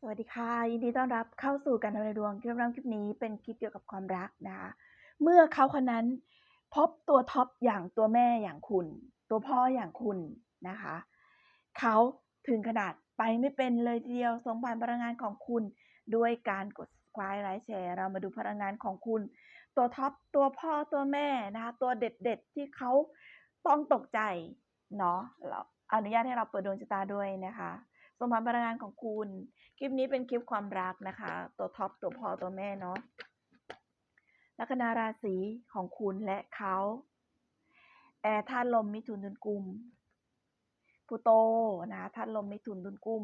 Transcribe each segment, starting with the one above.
สวัสดีค่ะ ยินดีต้อนรับเข้าสู่การทำในดวงคลิปแรกคลิปนี้เป็นคลิปเกี่ยวกับความรักนะคะเมื่อเขาคนนั้น พบตัวท็อปอย่างตัวแม่อย่างคุณ ตัวพ่ออย่างคุณนะคะเขาถึงขนาดไปไม่เป็นเลยทีเดียวส่งผ่านพลังงานของคุณ ด้วยการกด subscribe ไลค์แชร์เรามาดูพลังงานของคุณ ตัวท็อปตัวพ่อตัวแม่นะคะตัวเด็ดๆที่เขาต้องตกใจเนาะเราอนุญาตให้เราเปิดดวงชะตาด้วยนะคะ ส่งผ่านพลังงานของคุณ คลิปนี้เป็นคลิปความรักนะคะ ตัวท็อปตัวพ่อตัวแม่เนาะลัคนาราศีของคุณและเขาแอร์ธาตุลมมิถุนตุลกุมพลูโตนะธาตุลมมิถุนตุลกุม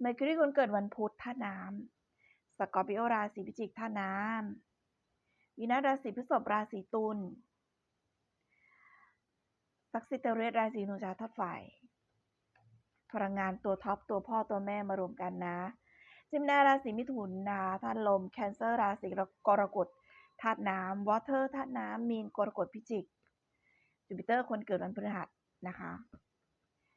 เมอร์คิวรีคนเกิดวันพุธธาตุน้ำสกอร์ปิโอราศีพิจิกธาตุน้ำวีนัสราศีพฤษภราศีตุลซักซิเตเรสราศีนูจาธาตุไฟ พลังงานตัวท็อปตัวพ่อตัวแม่มารวมกันนะจิมนาราศีมิถุนนาธาตุลมแคนเซอร์ราศีกรกฎธาตุน้ำวอเตอร์ธาตุน้ำมีนกรกฎพิจิกจูปิเตอร์คนเกิดวันพฤหัสนะคะ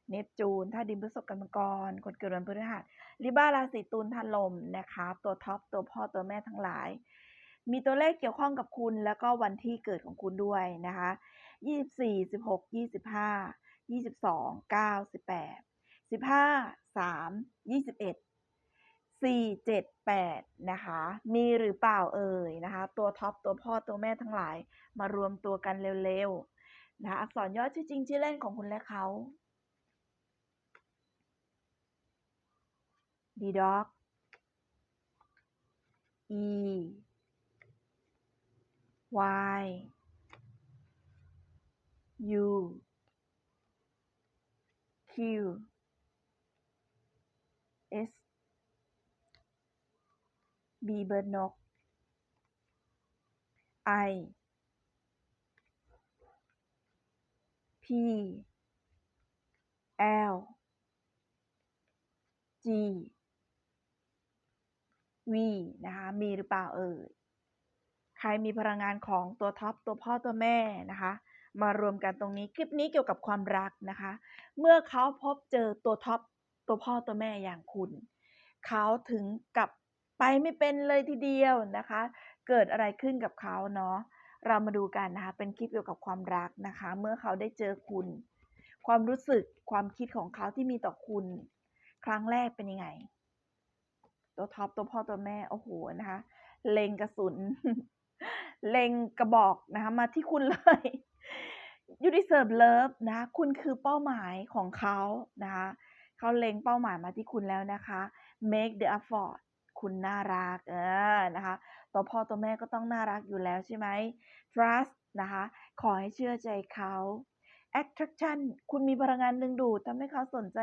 เนปจูนธาตุดินพฤษภกันมังกรคนเกิดวันพฤหัสลิบ้าราศีตุลธาตุลมนะคะ ตัวท็อปตัวพ่อตัวแม่ทั้งหลาย มีตัวเลขเกี่ยวข้องกับคุณแล้วก็วันที่เกิดของคุณด้วยนะคะ 24 16 25 22 9 18 สิบห้าสามยี่สิบเอ็ดสี่เจ็ดแปดนะคะ มีหรือเปล่าเอ่ยนะคะ ตัวท็อปตัวพ่อตัวแม่ทั้งหลาย มารวมตัวกันเร็วๆนะอักษรย่อชื่อจริงชื่อเล่นของคุณและเขา D dog E Y U Q S B เบิร์ดนก I P L G V นะคะ มีหรือเปล่าเอ่ย ใครมีพลังงานของตัวท็อป ตัวพ่อตัวแม่นะคะ มารวมกันตรงนี้ คลิปนี้เกี่ยวกับความรักนะคะ เมื่อเขาพบเจอตัวท็อป ตัวพ่อตัวแม่อย่างคุณ เขาถึงกับไปไม่เป็นเลยทีเดียวนะคะ เกิดอะไรขึ้นกับเขาเนาะเรามาดูกันนะคะ เป็นคลิปเกี่ยวกับความรักนะคะ เมื่อเขาได้เจอคุณ ความรู้สึกความคิดของเขาที่มีต่อคุณ ครั้งแรกเป็นยังไง ตัวท็อปตัวพ่อตัวแม่โอ้โหนะคะ เล็งกระสุน เล็งกระบอกนะคะ มาที่คุณเลย you deserve love นะ คุณคือเป้าหมายของเขานะคะ เขาเล็งเป้าหมายมาที่คุณแล้วนะคะ make the effort คุณน่ารักเออนะคะตัวพ่อตัวแม่ก็ต้องน่ารักอยู่แล้วใช่ไหม trust นะคะ ขอให้เชื่อใจเขา attraction คุณมีพลังงานดึงดูดทำให้เขาสนใจ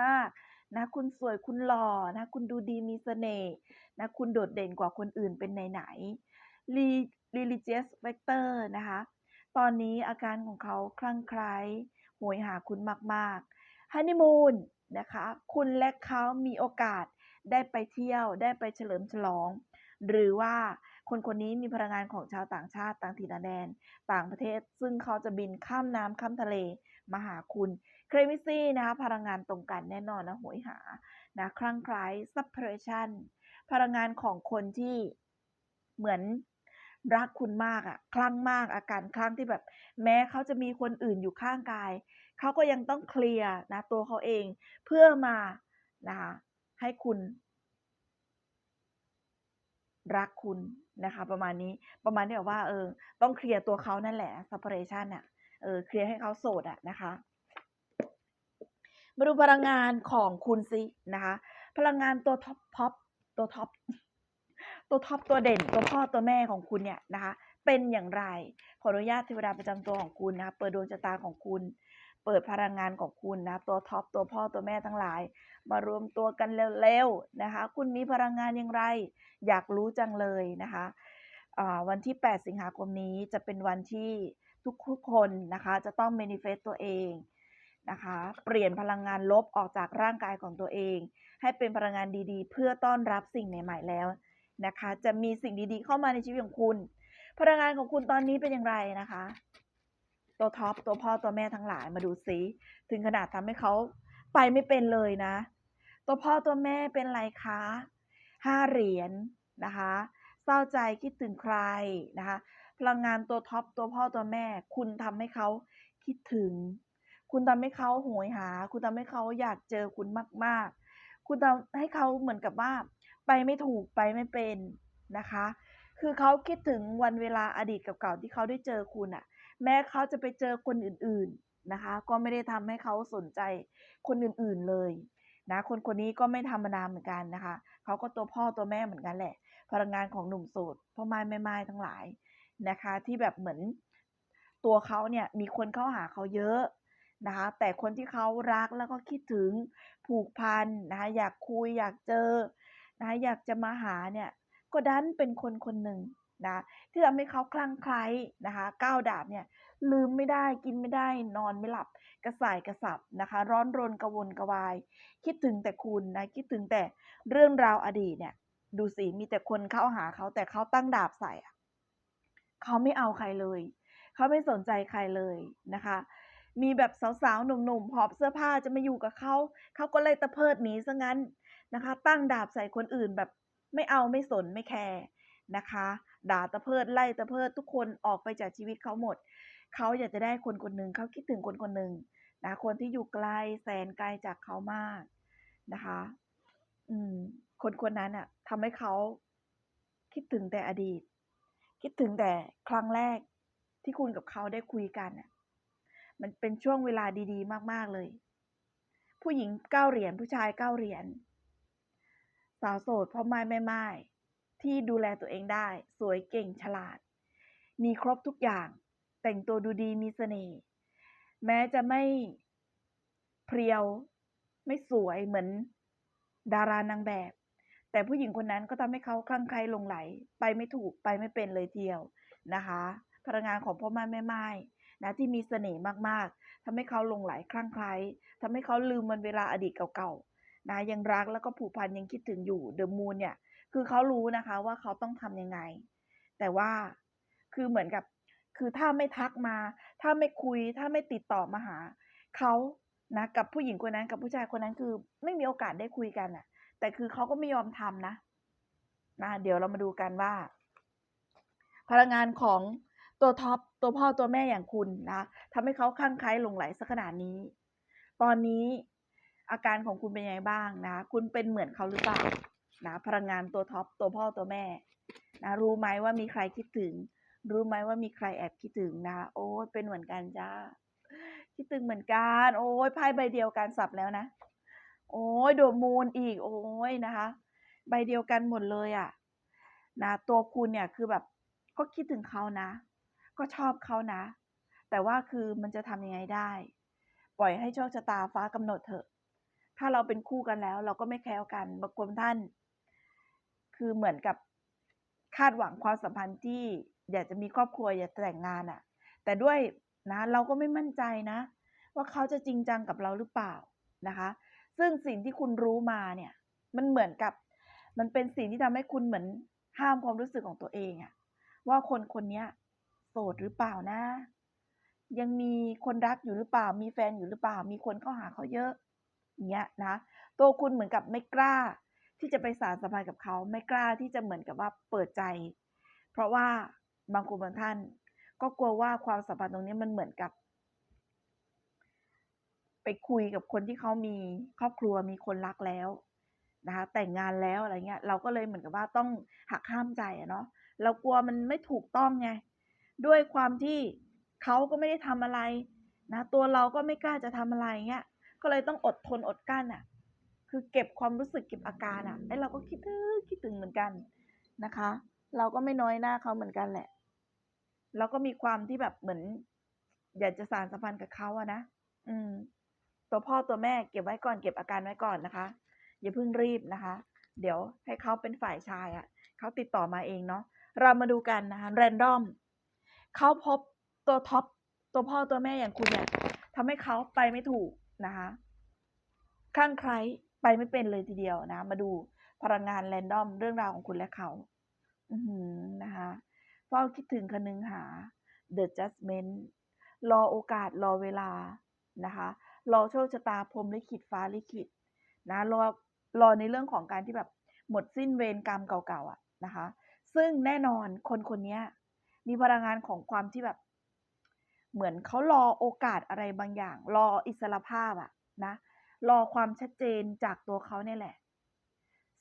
มากๆ นะ คุณสวยคุณหล่อนะ คุณดูดีมีเสน่ห์นะ คุณโดดเด่นกว่าคนอื่นเป็นไหนๆ Re- religious factor นะคะ ตอนนี้อาการของเขาคลั่งไคล้โหยหาคุณมากๆฮั นะคะ คุณและเขามีโอกาสได้ไปเที่ยวได้ไปเฉลิมฉลอง หรือว่าคนคนนี้มีพลังงานของชาวต่างชาติต่างถิ่นต่างแดน ต่างประเทศ ซึ่งเขาจะบินข้ามน้ำข้ามทะเลมาหาคุณเครมิซี่นะคะพลังงานตรงกันแน่นอนนะโหยหานะคลั่งไคล้ separation พลังงานของคนที่เหมือนรักคุณมากอะคลั่งมากอาการคลั่งที่แบบ แม้เขาจะมีคนอื่นอยู่ข้างกาย เขาก็ยังต้องเคลียร์นะตัวเขาเองเพื่อมานะคะให้คุณ รักคุณนะคะ ประมาณนี้ประมาณที่แบบว่าเออ ต้องเคลียร์ตัวเขานั่นแหละ separation อะเออเคลียร์ให้เขาโสดอะนะคะ มาดูพลังงานของคุณสินะคะ พลังงานตัวท็อปท็อปตัวท็อปตัวท็อปตัวเด่น ตัวพ่อตัวแม่ของคุณเนี่ยนะคะ เป็นอย่างไร ขออนุญาตเทวดาประจำตัวของคุณนะคะเปิดดวงชะตาของคุณ เปิดพลังงานของคุณนะ ตัวท็อปตัวพ่อตัวแม่ทั้งหลาย มารวมตัวกันเร็วๆนะคะ คุณมีพลังงานอย่างไร อยากรู้จังเลยนะคะวันที่ 8 สิงหาคมนี้จะเป็นวันที่ทุกๆคนนะคะ จะต้อง manifest ตัวเองนะคะ เปลี่ยนพลังงานลบออกจากร่างกายของตัวเอง ให้เป็นพลังงานดีๆ เพื่อต้อนรับสิ่งใหม่ๆแล้วนะคะ จะมีสิ่งดีๆ เข้ามาในชีวิตของคุณ พลังงานของคุณตอนนี้เป็นอย่างไรนะคะ ตัวท็อปตัวพ่อตัวแม่ทั้งหลายมาดูซิ ถึงขนาดทำให้เขาไปไม่เป็นเลยนะ ตัวพ่อตัวแม่เป็นไรคะห้าเหรียญนะคะเศร้าใจคิดถึงใครนะคะ พลังงานตัวท็อปตัวพ่อตัวแม่ คุณทำให้เขาคิดถึง คุณทำให้เขาโหยหา คุณทำให้เขาอยากเจอคุณมาก ๆ คุณทำให้เขาเหมือนกับว่า ไปไม่ถูกไปไม่เป็นนะคะ คือเขาคิดถึงวันเวลาอดีตเก่าๆที่เขาได้เจอคุณอะ แม้เขาจะไปเจอคนอื่นๆนะคะ ก็ไม่ได้ทำให้เขาสนใจคนอื่นๆเลยนะคนคนนี้ก็ไม่ธรรมดาเหมือนกันนะคะ เขาก็ตัวพ่อตัวแม่เหมือนกันแหละ พลังงานของหนุ่มโสดพ่อไม้แม่ไม้ทั้งหลายนะคะ ที่แบบเหมือนตัวเขาเนี่ยมีคนเข้าหาเขาเยอะนะคะ แต่คนที่เขารักแล้วก็คิดถึงผูกพันนะคะ อยากคุยอยากเจอนะคะอยากจะมาหาเนี่ยก็ดันเป็นคนคนหนึ่ง นะที่ทำให้เขาคลั่งไคล้นะคะก้าวดาบเนี่ยลืมไม่ได้กินไม่ได้นอนไม่หลับ กระส่ายกระสับนะคะ ร้อนรนกระวนกระวาย คิดถึงแต่คุณนะคิดถึงแต่เรื่องราวอดีตเนี่ย ดูสิมีแต่คนเข้าหาเขาแต่เขาตั้งดาบใส่เขาไม่เอาใครเลย เขาไม่สนใจใครเลยนะคะมีแบบสาวๆ หนุ่มๆหอบเสื้อผ้าจะมาอยู่กับเขา เขาก็เลยตะเพิดหนีซะงั้นนะคะ ตั้งดาบใส่คนอื่นแบบไม่เอาไม่สนไม่แคร์นะคะ ด่าตะเพิดไล่ตะเพิดทุกคนออกไปจากชีวิตเขาหมด เขาอยากจะได้คนคนหนึ่งเขาคิดถึงคนคนหนึ่งนะคนที่อยู่ไกลแสนไกลจากเขามากนะคะ อืม คนคนนั้นอะทำให้เขาคิดถึงแต่อดีต คิดถึงแต่ครั้งแรกที่คุณกับเขาได้คุยกันอะมันเป็นช่วงเวลาดี ๆ มาก ๆ เลย ผู้หญิงเก้าเหรียญผู้ชายเก้าเหรียญสาวโสดพ่อไม้แม่ไม้ ที่ดูแลตัวเองได้ สวยเก่งฉลาด มีครบทุกอย่าง แต่งตัวดูดีมีเสน่ห์แม้จะไม่เพรียวไม่สวยเหมือนดารานางแบบ แต่ผู้หญิงคนนั้นก็ทำให้เขาคลั่งไคล้ลงไหล ไปไม่ถูกไปไม่เป็นเลยเดียวนะคะ พลังงานของพ่อแม่แม่ไม้นะที่มีเสน่ห์มากๆทำให้เขาลงไหลคลั่งไคล้ทำให้เขาลืมวันเวลาอดีตเก่าๆนะยังรักแล้วก็ผูกพันยังคิดถึงอยู่เดอะมูนเนี่ย คือเขารู้นะคะว่าเขาต้องทำยังไง แต่ว่าคือเหมือนกับ คือถ้าไม่ทักมา ถ้าไม่คุย ถ้าไม่ติดต่อมาหาเขานะกับผู้หญิงคนนั้นกับผู้ชายคนนั้นคือไม่มีโอกาสได้คุยกันอะแต่คือเขาก็ไม่ยอมทำนะนะ เดี๋ยวเรามาดูกันว่า พลังงานของตัวท็อปตัวพ่อตัวแม่อย่างคุณนะทำให้เขาคลั่งไคล้หลงไหลสักขนาดนี้ ตอนนี้อาการของคุณเป็นยังไงบ้างนะ คุณเป็นเหมือนเขาหรือเปล่า นะพลังงานตัวท็อปตัวพ่อตัวแม่นะรู้ไหมว่ามีใครคิดถึง รู้ไหมว่ามีใครแอบคิดถึงนะโอ้ยเป็นเหมือนกันจ้าคิดถึงเหมือนกัน โอ้ยไพ่ใบเดียวกันสับแล้วนะ โอ้ยโดมูลอีก โอ้ยนะคะ ใบเดียวกันหมดเลยอะ่ะนะตัวคุณเนี่ยคือแบบก็คิดถึงเขานะ ก็ชอบเขานะ แต่ว่าคือมันจะทำยังไงได้ ปล่อยให้โชคชะตาฟ้ากำหนดเถอะ ถ้าเราเป็นคู่กันแล้ว เราก็ไม่แคล้วกันบางคนท่าน คือเหมือนกับคาดหวังความสัมพันธ์ที่อยากจะมีครอบครัวอยากจะแต่งงานอะ่ะ แต่ด้วยนะเราก็ไม่มั่นใจนะ ว่าเขาจะจริงจังกับเราหรือเปล่านะคะ ซึ่งสิ่งที่คุณรู้มาเนี่ย มันเหมือนกับ มันเป็นสิ่งที่ทำให้คุณเหมือนห้ามความรู้สึกของตัวเองอะว่าคนคนนี้โสดหรือเปล่านะ ยังมีคนรักอยู่หรือเปล่า มีแฟนอยู่หรือเปล่า มีคนเข้าหาเขาเยอะอย่างเงี้ยนะตัวคุณเหมือนกับไม่กล้า ที่จะไปสารสัมพันธ์กับเขาไม่กล้าที่จะเหมือนกับว่าเปิดใจ เพราะว่าบางคนบางท่าน ก็กลัวว่าความสัมพันธ์ตรงนี้มันเหมือนกับ ไปคุยกับคนที่เขามีครอบครัวมีคนรักแล้วนะคะแต่งงานแล้วอะไรเงี้ยเราก็เลยเหมือนกับว่าต้องหักห้ามใจอะเนาะเรากลัวมันไม่ถูกต้องไงด้วยความที่เขาก็ไม่ได้ทำอะไรนะตัวเราก็ไม่กล้าจะทำอะไรเงี้ยก็เลยต้องอดทนอดกั้นอะ คือเก็บความรู้สึกเก็บอาการอะไอเราก็คิดถึงคิดถึงเหมือนกันนะคะ เราก็ไม่น้อยหน้าเขาเหมือนกันแหละ เราก็มีความที่แบบเหมือน อยากจะสานสัมพันธ์กับเขาอะนะอืม ตัวพ่อตัวแม่เก็บไว้ก่อนเก็บอาการไว้ก่อนนะคะ อย่าเพิ่งรีบนะคะ เดี๋ยวให้เขาเป็นฝ่ายชายอะ่ะเขาติดต่อมาเองเนาะเรามาดูกันนะคะแรนดอมเขาพบตัวท็อปตัวพ่อตัวแม่อย่างคุณเนี่ยทำให้เขาไปไม่ถูกนะคะคลั่งไคล้ ไปไม่เป็นเลยทีเดียวนะ มาดูพลังงานแรนดอมเรื่องราวของคุณและเขา อืนะคะเฝ้าคิดถึงคนึงหา The Judgment รอโอกาสรอเวลานะคะรอโชคชะตาพรมลิขิตฟ้าลิขิตนะรอรอในเรื่องของการที่แบบหมดสิ้นเวรกรรมเก่าๆอะนะคะ ซึ่งแน่นอนคนคนนี้มีพลังงานของความที่แบบ เหมือนเขารอโอกาสอะไรบางอย่าง รออิสรภาพอะนะ รอความชัดเจนจากตัวเขาเนี่ยแหละ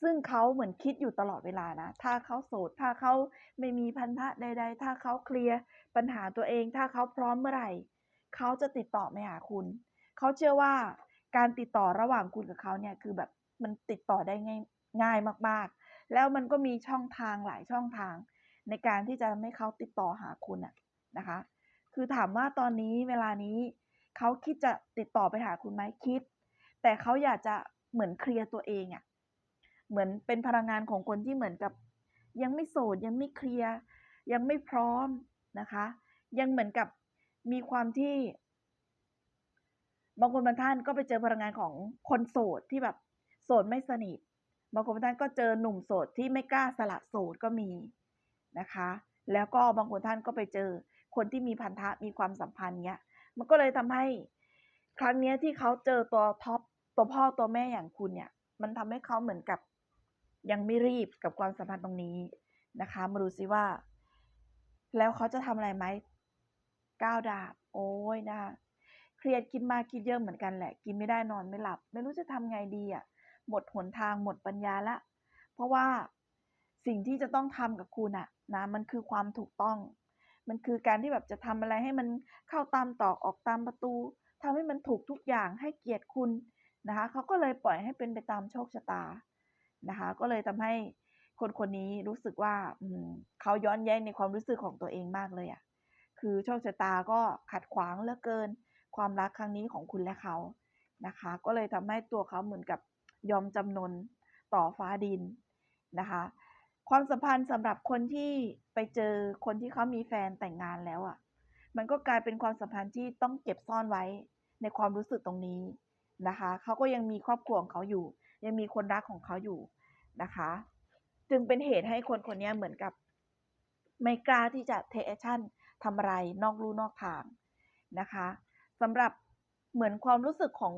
ซึ่งเขาเหมือนคิดอยู่ตลอดเวลานะ ถ้าเขาโสด ถ้าเขาไม่มีพันธะใด ๆ ถ้าเขาเคลียร์ปัญหาตัวเอง ถ้าเขาพร้อมเมื่อไหร่ เขาจะติดต่อมาหาคุณ เขาเชื่อว่าการติดต่อระหว่างคุณกับเขาเนี่ยคือแบบมันติดต่อได้ง่ายง่ายมากๆ แล้วมันก็มีช่องทางหลายช่องทาง ในการที่จะทำให้เขาติดต่อหาคุณอะนะคะ คือถามว่าตอนนี้เวลานี้เขาคิดจะติดต่อไปหาคุณไหมคิด แต่เขาอยากจะเหมือนเคลียร์ตัวเองอะเหมือนเป็นพลังงานของคนที่เหมือนกับ ยังไม่โสดยังไม่เคลียร์ยังไม่พร้อมนะคะ ยังเหมือนกับมีความที่ บางคนบางท่านก็ไปเจอพลังงานของคนโสดที่แบบโสดไม่สนิทบางคนบางท่านก็เจอหนุ่มโสดที่ไม่กล้าสละโสดก็มีนะคะ แล้วก็บางคนท่านก็ไปเจอคนที่มีพันธะมีความสัมพันธ์เงี้ย มันก็เลยทำให้ครั้งเนี้ยที่เขาเจอตัวท็อป ตัวพ่อตัวแม่อย่างคุณเนี่ย มันทำให้เขาเหมือนกับ ยังไม่รีบกับความสัมพันธ์ตรงนี้นะคะ มาดูซิว่า แล้วเขาจะทำอะไรไหม9ดาบ โอ๊ยนะคะเครียดคิดมากคิดเยอะเหมือนกันแหละ กินไม่ได้นอนไม่หลับ ไม่รู้จะทำไงดีอะหมดหนทางหมดปัญญาล้วเพราะว่าสิ่งที่จะต้องทำกับคุณน่ะนะมันคือความถูกต้อง มันคือการที่แบบจะทำอะไรให้มันเข้าตามตรอกออกตามประตูทำให้มันถูกทุกอย่างให้เกียรติคุณ นะคะเขาก็เลยปล่อยให้เป็นไปตามโชคชะตานะคะ ก็เลยทำให้คนคนนี้รู้สึกว่าอืเขาย้อนแย้งในความรู้สึกของตัวเองมากเลยอะคือโชคชะตาก็ขัดขวางเหลือเกิน ความรักครั้งนี้ของคุณและเขานะคะ ก็เลยทำให้ตัวเขาเหมือนกับยอมจำนนต่อฟ้าดินนะคะ ความสัมพันธ์สำหรับคนที่ไปเจอคนที่เขามีแฟนแต่งงานแล้วอะ มันก็กลายเป็นความสัมพันธ์ที่ต้องเก็บซ่อนไว้ในความรู้สึกตรงนี้ นะคะ เขาก็ยังมีครอบครัวของเขาอยู่ ยังมีคนรักของเขาอยู่นะคะ จึงเป็นเหตุให้คนคนนี้เหมือนกับ ไม่กล้าที่จะ take action ทำอะไรนอกลู่นอกทางนะคะสำหรับเหมือนความรู้สึกของ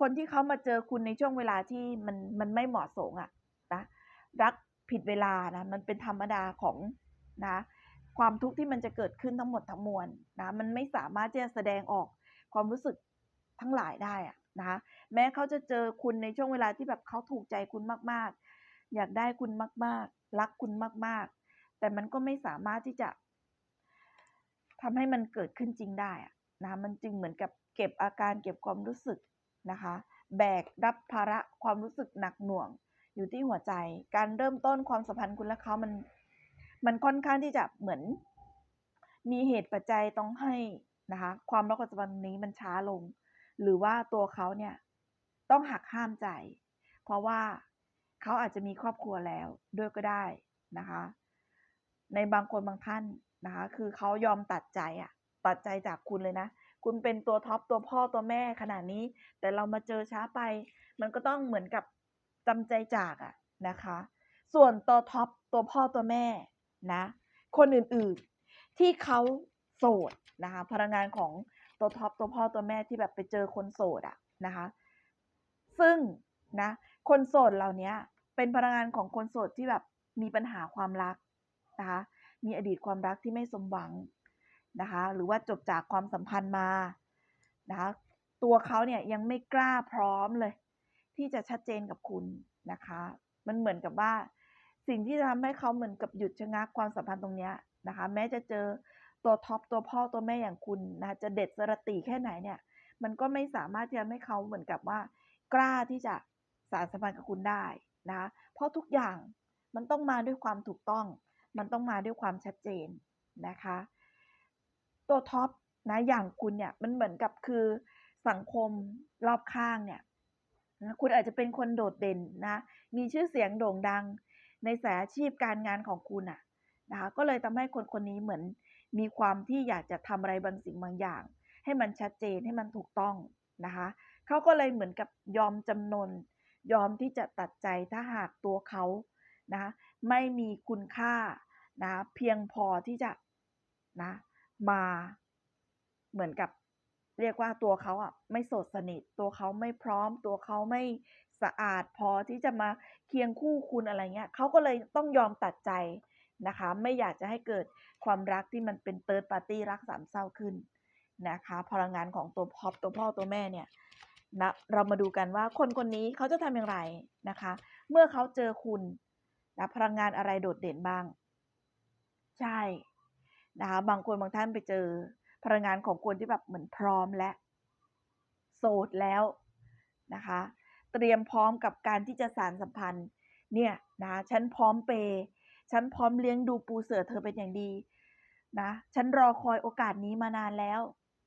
คนที่เขามาเจอคุณในช่วงเวลาที่มันมันไม่เหมาะสมอะนะรักผิดเวลานะมันเป็นธรรมดาของนะความทุกข์ที่มันจะเกิดขึ้นทั้งหมดทั้งมวลนะมันไม่สามารถที่จะแสดงออกความรู้สึก ทั้งหลายได้อะนะคะแม้เขาจะเจอคุณในช่วงเวลาที่แบบเขาถูกใจคุณมาก ๆ อยากได้คุณมาก ๆ รักคุณมาก ๆ แต่มันก็ไม่สามารถที่จะทำให้มันเกิดขึ้นจริงได้อะนะมันจึงเหมือนกับเก็บอาการเก็บความรู้สึกนะคะ แบกรับภาระความรู้สึกหนักหน่วง อยู่ที่หัวใจ การเริ่มต้นความสัมพันธ์คุณและเขามัน มันค่อนข้างที่จะเหมือน มีเหตุปัจจัยต้องให้นะคะ ความรักความสัมพันธ์ตรงนี้มันช้าลง หรือว่าตัวเขาเนี่ยต้องหักห้ามใจ เพราะว่าเขาอาจจะมีครอบครัวแล้วด้วยก็ได้นะคะ ในบางคนบางท่านนะคะ คือเขายอมตัดใจอะตัดใจจากคุณเลยนะ คุณเป็นตัวท็อปตัวพ่อตัวแม่ขนาดนี้ แต่เรามาเจอช้าไป มันก็ต้องเหมือนกับจำใจจากอะนะคะ ส่วนตัวท็อปตัวพ่อตัวแม่นะ คนอื่นๆที่เขาโสดนะคะพลังงานของ ตัวท็อปตัวพ่อตัวแม่ที่แบบไปเจอคนโสดอะนะคะ ซึ่งนะคนโสดเหล่านี้เป็นพลังงานของคนโสดที่แบบมีปัญหาความรักนะคะมีอดีตความรักที่ไม่สมหวังนะคะหรือว่าจบจากความสัมพันธ์มานะคะตัวเขาเนี่ยยังไม่กล้าพร้อมเลย ที่จะชัดเจนกับคุณนะคะ มันเหมือนกับว่า สิ่งที่จะทำให้เขาเหมือนกับหยุดชะงักความสัมพันธ์ตรงเนี้ยนะคะ แม้จะเจอ ตัวท็อปตัวพ่อตัวแม่อย่างคุณนะจะเด็ดสรติแค่ไหนเนี่ย มันก็ไม่สามารถที่จะให้เขาเหมือนกับว่า กล้าที่จะสานสัมพันธ์กับคุณได้นะเพราะทุกอย่างมันต้องมาด้วยความถูกต้อง มันต้องมาด้วยความชัดเจนนะคะ ตัวท็อปนะอย่างคุณเนี่ยมันเหมือนกับคือสังคมรอบข้างเนี่ยคุณอาจจะเป็นคนโดดเด่นนะ มีชื่อเสียงโด่งดัง ในสายอาชีพการงานของคุณอะนะคะ ก็เลยทำให้คนคนนี้เหมือน มีความที่อยากจะทำอะไรบางสิ่งบางอย่าง ให้มันชัดเจนให้มันถูกต้องนะคะเขาก็เลยเหมือนกับยอมจำนน ยอมที่จะตัดใจถ้าหากตัวเขานะไม่มีคุณค่านะเพียงพอที่จะนะมาเหมือนกับเรียกว่าตัวเขาอะไม่สดสนิท ตัวเขาไม่พร้อม ตัวเขาไม่สะอาดพอที่จะมาเคียงคู่คุณอะไรเงี้ยเขาก็เลยต้องยอมตัดใจ นะคะ ไม่อยากจะให้เกิดความรักที่มันเป็นเติร์ดปาร์ตี้รักสามเศร้าขึ้นนะคะพลังงานของตัวพ่อตัวพ่อตัวแม่เนี่ยนะเรามาดูกันว่าคนคนนี้เขาจะทำอย่างไรนะคะ เมื่อเขาเจอคุณนะพลังงานอะไรโดดเด่นบ้าง ใช่นะคะบางคนบางท่านไปเจอ พลังงานของคนที่แบบเหมือนพร้อมและ โสดแล้วนะคะ เตรียมพร้อมกับการที่จะสารสัมพันธ์เนี่ยนะฉันพร้อมเปย์ ฉันพร้อมเลี้ยงดูปูเสือเธอเป็นอย่างดีนะฉันรอคอยโอกาสนี้มานานแล้ว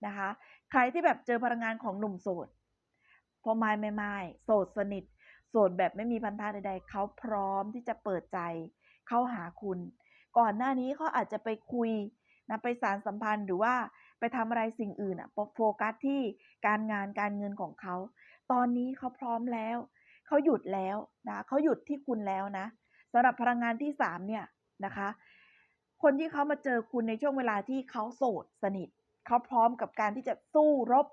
นะคะ ใครที่แบบเจอพลังงานของหนุ่มโสดพอไม่ไม่ไม่โสดสนิท โสดแบบไม่มีพันธะใดๆเขาพร้อมที่จะเปิดใจเข้าหาคุณ ก่อนหน้านี้เขาอาจจะไปคุยนะไปสารสัมพันธ์หรือว่าไปทำอะไรสิ่งอื่นอะโฟกัสที่การงานการเงินของเขา ตอนนี้เขาพร้อมแล้ว เขาหยุดแล้วนะเขาหยุดที่คุณแล้วนะำหรับพลังงานที่สามเนี่ยนะคะ คนที่เขามาเจอคุณในช่วงเวลาที่เขาโสดสนิทเขาพร้อมกับการที่จะสู้รบ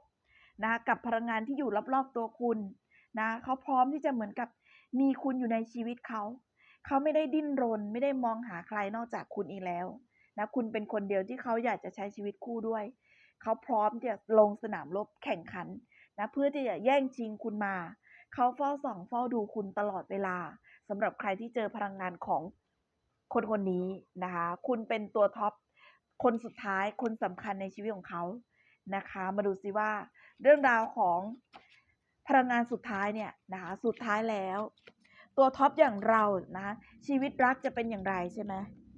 นะกับพลังงานที่อยู่รอบๆตัวคุณนะเขาพร้อมที่จะเหมือนกับมีคุณอยู่ในชีวิตเขา เขาไม่ได้ดิ้นรน ไม่ได้มองหาใครนอกจากคุณอีกแล้วนะคุณเป็นคนเดียวที่เขาอยากจะใช้ชีวิตคู่ด้วย เขาพร้อมที่จะลงสนามรบแข่งขันนะเพื่อที่จะแย่งชิงคุณมา เขาเฝ้าส่องเฝ้าดูคุณตลอดเวลา สำหรับใครที่เจอพลังงานของคนคนนี้นะคะ คุณเป็นตัวท็อปคนสุดท้ายคนสำคัญในชีวิตของเขานะคะ มาดูซิว่า เรื่องราวของพลังงานสุดท้ายเนี่ยนะคะสุดท้ายแล้ว ตัวท็อปอย่างเรานะชีวิตรักจะเป็นอย่างไรใช่ไหม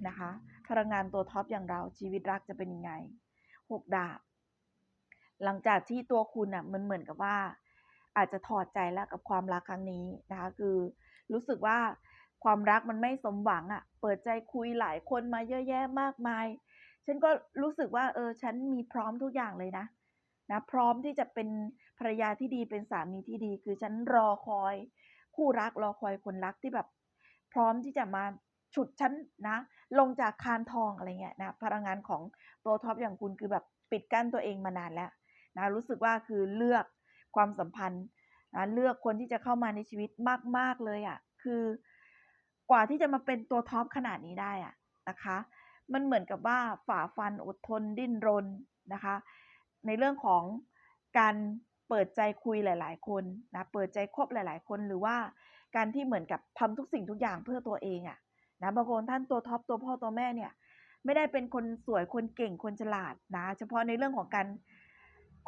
นะคะ พลังงานตัวท็อปอย่างเราชีวิตรักจะเป็นยังไงหกดาบ หลังจากที่ตัวคุณอะมันเหมือนกับว่า อาจจะถอดใจแล้วกับความรักครั้งนี้นะคะ คือ รู้สึกว่าความรักมันไม่สมหวังอะ่ะ เปิดใจคุยหลายคนมาเยอะแยะมากมาย ฉันก็รู้สึกว่า เออ ฉันมีพร้อมทุกอย่างเลยนะ นะ พร้อมที่จะเป็นภรรยาที่ดีเป็นสามีที่ดี คือฉันรอคอย คู่รักรอคอยคนรักที่แบบ พร้อมที่จะมาฉุดฉันนะ ลงจากคานทองอะไรเงี้ยนะพลังงานของตัวท็อปอย่างคุณคือแบบปิดกั้นตัวเองมานานแล้วนะรู้สึกว่าคือเลือกความสัมพันธ์ นะเลือกคนที่จะเข้ามาในชีวิตมาก ๆ เลยอะ่ะ คือกว่าที่จะมาเป็นตัวท็อปขนาดนี้ได้อะนะคะ มันเหมือนกับว่าฝ่าฟันอดทนดิ้นรนนะคะ ในเรื่องของการเปิดใจคุยหลาย ๆ คนนะ เปิดใจคบหลาย ๆ คนหรือว่าการที่เหมือนกับทำทุกสิ่งทุกอย่างเพื่อตัวเองอะนะบางคนท่านตัวท็อปตัวพ่อตัวแม่เนี่ยไม่ได้เป็นคนสวยคนเก่งคนฉลาดนะ เฉพาะในเรื่องของการ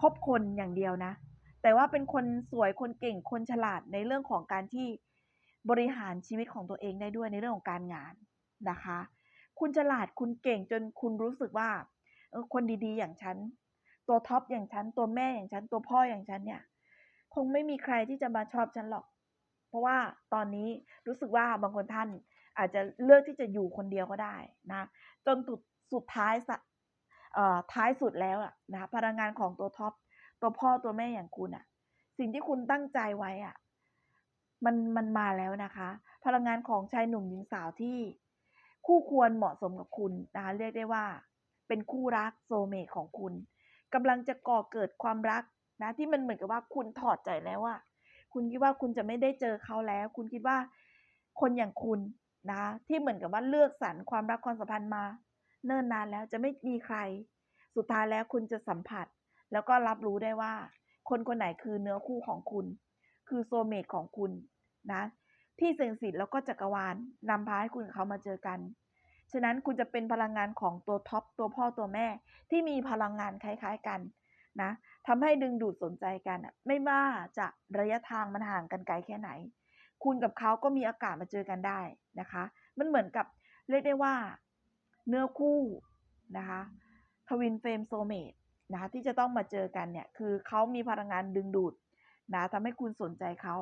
คบคนอย่างเดียวนะ แต่ว่าเป็นคนสวยคนเก่งคนฉลาดในเรื่องของการที่บริหารชีวิตของตัวเองได้ด้วยในเรื่องของการงานนะคะ คุณฉลาดคุณเก่งจนคุณรู้สึกว่าคนดีๆ อย่างฉัน ตัวท็อปอย่างฉัน ตัวแม่อย่างฉัน ตัวพ่ออย่างฉันเนี่ย คงไม่มีใครที่จะมาชอบฉันหรอก เพราะว่าตอนนี้รู้สึกว่าบางคนท่านอาจจะเลือกที่จะอยู่คนเดียวก็ได้นะ จนสุดสุดท้ายท้ายสุดแล้วอะนะพลังงานของตัวท็อป ตัวพ่อตัวแม่อย่างคุณอะสิ่งที่คุณตั้งใจไว้อะมันมันมาแล้วนะคะ พลังงานของชายหนุ่มหญิงสาวที่ คู่ควรเหมาะสมกับคุณนะคะเรียกได้ว่า เป็นคู่รักโซเมตของคุณกำลังจะก่อเกิดความรักนะที่มันเหมือนกับว่าคุณถอดใจแล้วว่าคุณคิดว่าคุณจะไม่ได้เจอเขาแล้ว คุณคิดว่าคนอย่างคุณนะที่เหมือนกับว่าเลือกสรรความรักความสัมพันธ์มา เนิ่นนานแล้วจะไม่มีใคร สุดท้ายแล้วคุณจะสัมผัส แล้วก็รับรู้ได้ว่า คนคนไหนคือเนื้อคู่ของคุณ คือโซเมตของคุณนะที่เสียงสิทธิ์แล้วก็จักรวาลนำพาให้คุณกับเขามาเจอกัน ฉะนั้นคุณจะเป็นพลังงานของตัวท็อปตัวพ่อตัวแม่ ที่มีพลังงานคล้ายๆกันนะทำให้ดึงดูดสนใจกัน ไม่ว่าจะระยะทางมันห่างกันไกลแค่ไหน คุณกับเขาก็มีโอกาสมาเจอกันได้นะคะ มันเหมือนกับเรียกได้ว่า เนื้อคู่นะคะทวินเฟรมโซเมต นะคะที่จะต้องมาเจอกันเนี่ยคือเขามีพลังงานดึงดูดนะทำให้คุณสนใจเขา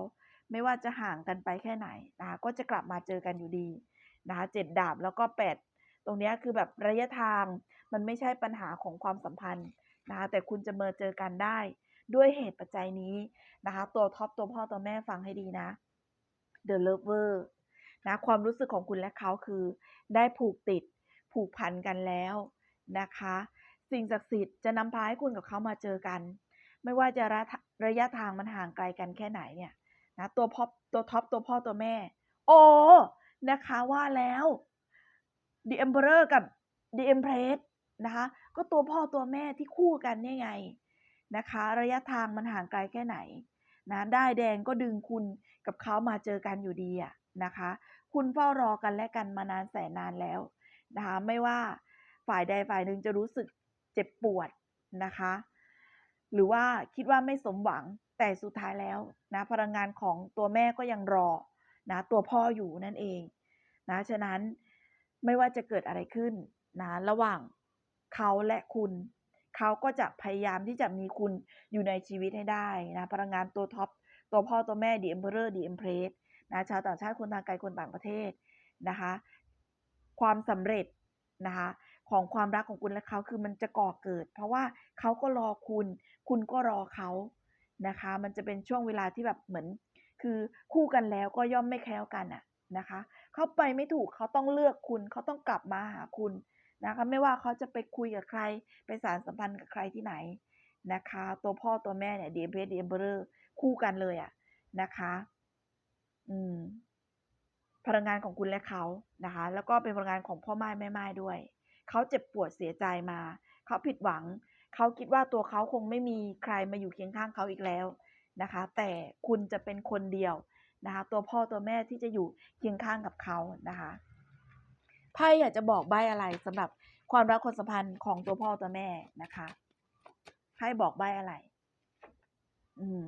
ไม่ว่าจะห่างกันไปแค่ไหนนะคะก็จะกลับมาเจอกันอยู่ดีนะคะเจ็ดดาบแล้วก็แปดตรงนี้คือแบบระยะทางมันไม่ใช่ปัญหาของความสัมพันธ์นะคะแต่คุณจะมาเจอกันได้ ด้วยเหตุปัจจัยนี้นะคะตัวท็อปตัวพ่อตัวแม่ฟังให้ดีนะ The Lover นะความรู้สึกของคุณและเขาคือ ได้ผูกติดผูกพันกันแล้วนะคะ สิ่งศักดิ์สิทธิ์จะนำพาให้คุณกับเขามาเจอกัน ไม่ว่าจะระระยะทางมันห่างไกลกันแค่ไหนเนี่ยนะตัวพอปตัวท็อปตัวพ่อตัวแม่ โอ้นะคะว่าแล้ว The Emperor กับ The Empress นะคะ ก็ตัวพ่อตัวแม่ที่คู่กันเนี่ยไงนะคะ ระยะทางมันห่างไกลแค่ไหนนะได้แดงก็ดึงคุณกับเขามาเจอกันอยู่ดีอะนะคะ คุณเฝ้ารอกันและกันมานานแสนนานแล้วนะคะ ไม่ว่าฝ่ายใดฝ่ายหนึ่งจะรู้สึก เจ็บปวดนะคะ หรือว่าคิดว่าไม่สมหวังแต่สุดท้ายแล้วนะพลังงานของตัวแม่ก็ยังรอนะตัวพ่ออยู่นั่นเองนะฉะนั้นไม่ว่าจะเกิดอะไรขึ้นนะระหว่างเขาและคุณเขาก็จะพยายามที่จะมีคุณอยู่ในชีวิตให้ได้นะพลังงานตัวท็อปตัวพ่อตัวแม่ The Emperor The Empress นะชาวต่างชาติคนทางไกลคนต่างประเทศนะคะ ความสำเร็จนะคะ ของความรักของคุณและเขาคือมันจะก่อเกิด เพราะว่าเขาก็รอคุณ คุณก็รอเขานะคะ มันจะเป็นช่วงเวลาที่แบบเหมือน คือคู่กันแล้วก็ย่อมไม่แคล้วกันอะนะคะ เขาไปไม่ถูกเขาต้องเลือกคุณเขาต้องกลับมาหาคุณนะคะ ไม่ว่าเขาจะไปคุยกับใคร ไปสารสัมพันธ์กับใครที่ไหนนะคะ ตัวพ่อตัวแม่เนี่ยดีเอ็มเพสดีเอ็มเบอร์คู่กันเลยอะนะคะ อืมพลังงานของคุณและเขานะคะ แล้วก็เป็นพลังงานของพ่อไม้แม่ไม้ด้วย เขาเจ็บปวดเสียใจมา เขาผิดหวัง เขาคิดว่าตัวเขาคงไม่มีใครมาอยู่เคียงข้างเขาอีกแล้วนะคะ แต่คุณจะเป็นคนเดียวนะคะ ตัวพ่อตัวแม่ที่จะอยู่เคียงข้างกับเขานะคะไพ่อยากจะบอกใบอะไรสำหรับความรักความสัมพันธ์ของตัวพ่อตัวแม่นะคะไพ่บอกใบอะไร อืม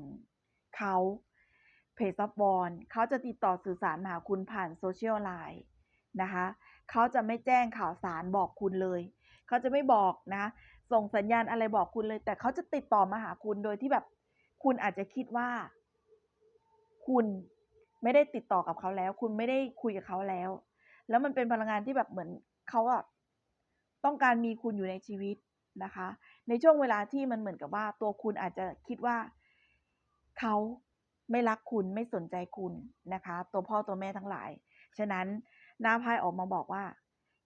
เขาเพจซับบอลเขาจะติดต่อสื่อสารมาหาคุณผ่านโซเชียลไลน์นะคะ เขาจะไม่แจ้งข่าวสารบอกคุณเลย เขาจะไม่บอกนะ ส่งสัญญาณอะไรบอกคุณเลย แต่เขาจะติดต่อมาหาคุณโดยที่แบบ คุณอาจจะคิดว่า คุณไม่ได้ติดต่อกับเขาแล้ว คุณไม่ได้คุยกับเขาแล้ว แล้วมันเป็นพลังงานที่แบบเหมือนเขาอะต้องการมีคุณอยู่ในชีวิตนะคะ ในช่วงเวลาที่มันเหมือนกับว่า ตัวคุณอาจจะคิดว่าเขาไม่รักคุณไม่สนใจคุณนะคะ ตัวพ่อตัวแม่ทั้งหลาย ฉะนั้น หน้าไพ่ออกมาบอกว่า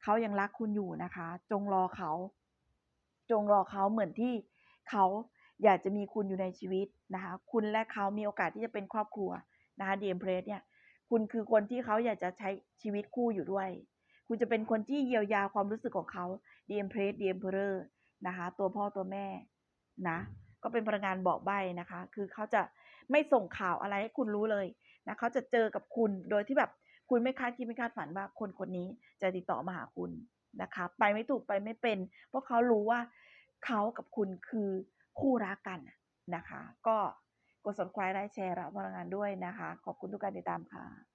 เขายังรักคุณอยู่นะคะ จงรอเขา จงรอเขาเหมือนที่เขาอยากจะมีคุณอยู่ในชีวิตนะคะ คุณและเขามีโอกาสที่จะเป็นครอบครัวนะคะดีเอ็มเพรสเนี่ย คุณคือคนที่เขาอยากจะใช้ชีวิตคู่อยู่ด้วย คุณจะเป็นคนที่เยียวยาความรู้สึกของเขาดีเอ็มเพรสดีเอ็มเพอร์นะคะ ตัวพ่อตัวแม่นะ ก็เป็นพลังงานบอกใบ้นะคะ คือเขาจะไม่ส่งข่าวอะไรให้คุณรู้เลยนะเขาจะเจอกับคุณโดยที่แบบ คุณไม่คาดคิดไม่คาดฝันว่าคนคนนี้จะติดต่อมาหาคุณนะคะ ไปไม่ถูกไปไม่เป็น เพราะเขารู้ว่าเขากับคุณคือคู่รักกันนะคะ ก็กดสนควายไลค์แชร์รับพลังงานด้วยนะคะ ขอบคุณทุกการติดตามค่ะ